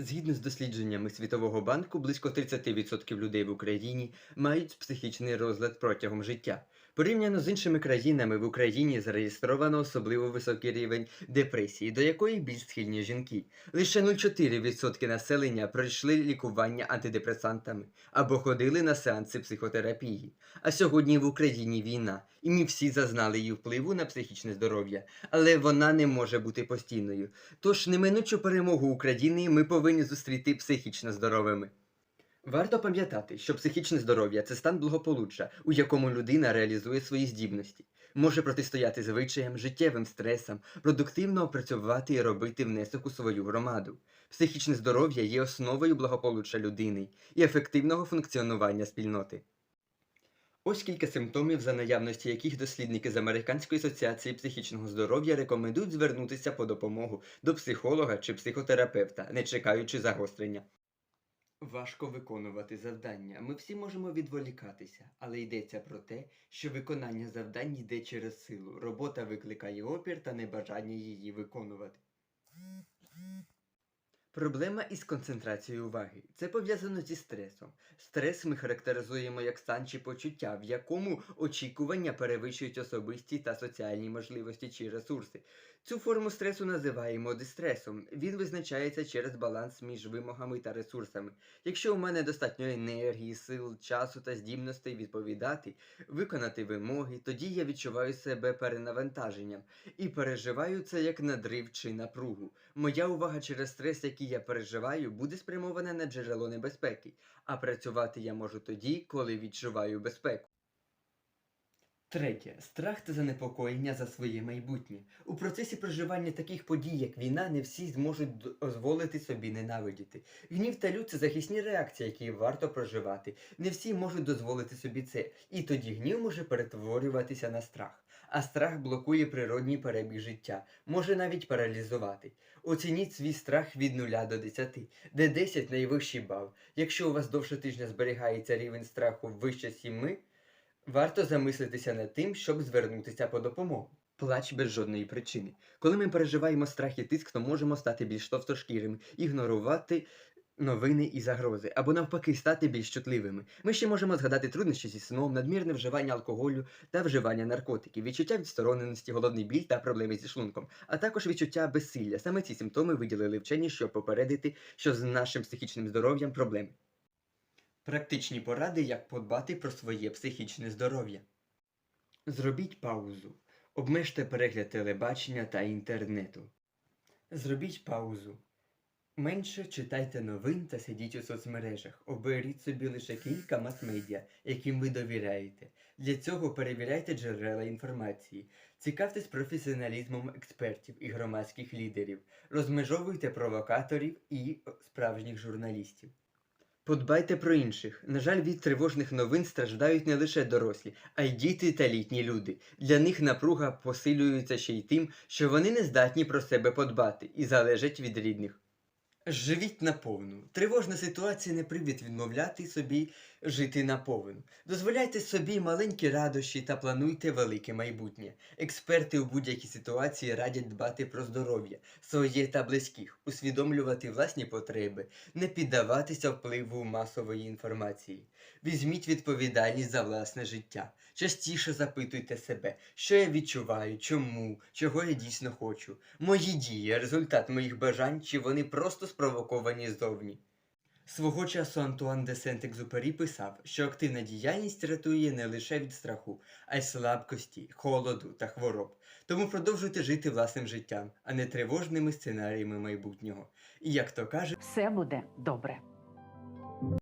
Згідно з дослідженнями Світового банку, близько 30% людей в Україні мають психічний розлад протягом життя. Порівняно з іншими країнами, в Україні зареєстровано особливо високий рівень депресії, до якої більш схильні жінки. Лише 0,4% населення пройшли лікування антидепресантами або ходили на сеанси психотерапії. А сьогодні в Україні війна, і ми всі зазнали її впливу на психічне здоров'я, але вона не може бути постійною. Тож неминучу перемогу України ми повинні зустріти психічно здоровими. Варто пам'ятати, що психічне здоров'я це стан благополуччя, у якому людина реалізує свої здібності, може протистояти звичаям, життєвим стресам, продуктивно опрацювати і робити внесок у свою громаду. Психічне здоров'я є основою благополуччя людини і ефективного функціонування спільноти. Ось кілька симптомів, за наявності яких дослідники з Американської асоціації психічного здоров'я рекомендують звернутися по допомогу до психолога чи психотерапевта, не чекаючи загострення. Важко виконувати завдання. Ми всі можемо відволікатися, але йдеться про те, що виконання завдань йде через силу. Робота викликає опір та небажання її виконувати. Проблема із концентрацією уваги. Це пов'язано зі стресом. Стрес ми характеризуємо як стан чи почуття, в якому очікування перевищують особисті та соціальні можливості чи ресурси. Цю форму стресу називаємо дистресом. Він визначається через баланс між вимогами та ресурсами. Якщо у мене достатньо енергії, сил, часу та здібностей відповідати, виконати вимоги, тоді я відчуваю себе перенавантаженням і переживаю це як надрив чи напругу. Моя увага через стрес, який я переживаю, буде спрямована на джерело небезпеки, а працювати я можу тоді, коли відчуваю безпеку. Третє. Страх та занепокоєння за своє майбутнє. У процесі проживання таких подій, як війна, не всі зможуть дозволити собі ненавидіти. Гнів та лють – це захисні реакції, які варто проживати. Не всі можуть дозволити собі це, і тоді гнів може перетворюватися на страх. А страх блокує природній перебіг життя, може навіть паралізувати. Оцініть свій страх від 0 до 10, де 10 найвищий бал. Якщо у вас довше тижня зберігається рівень страху вище 7, Варто замислитися над тим, щоб звернутися по допомогу. Плач без жодної причини. Коли ми переживаємо страх і тиск, то можемо стати більш товстошкірими, ігнорувати новини і загрози, або навпаки стати більш чутливими. Ми ще можемо згадати труднощі зі сном, надмірне вживання алкоголю та вживання наркотиків, відчуття відстороненості, головний біль та проблеми зі шлунком, а також відчуття безсилля. Саме ці симптоми виділили вчені, щоб попередити, що з нашим психічним здоров'ям проблеми. Практичні поради, як подбати про своє психічне здоров'я. Зробіть паузу. Обмежте перегляд телебачення та інтернету. Зробіть паузу. Менше читайте новин та сидіть у соцмережах. Оберіть собі лише кілька мас-медіа, яким ви довіряєте. Для цього перевіряйте джерела інформації. Цікавтесь професіоналізмом експертів і громадських лідерів. Розмежовуйте провокаторів і справжніх журналістів. Подбайте про інших. На жаль, від тривожних новин страждають не лише дорослі, а й діти та літні люди. Для них напруга посилюється ще й тим, що вони не здатні про себе подбати і залежать від рідних. Живіть наповну. Тривожна ситуація не привід відмовляти собі жити наповну. Дозволяйте собі маленькі радощі та плануйте велике майбутнє. Експерти у будь-якій ситуації радять дбати про здоров'я, своє та близьких, усвідомлювати власні потреби, не піддаватися впливу масової інформації. Візьміть відповідальність за власне життя. Частіше запитуйте себе, що я відчуваю, чому, чого я дійсно хочу. Мої дії, результат моїх бажань, чи вони просто спровоковані ззовні. Свого часу Антуан де Сент-Екзупері писав, що активна діяльність рятує не лише від страху, а й слабкості, холоду та хвороб. Тому продовжуйте жити власним життям, а не тривожними сценаріями майбутнього. І як то каже, Все буде добре.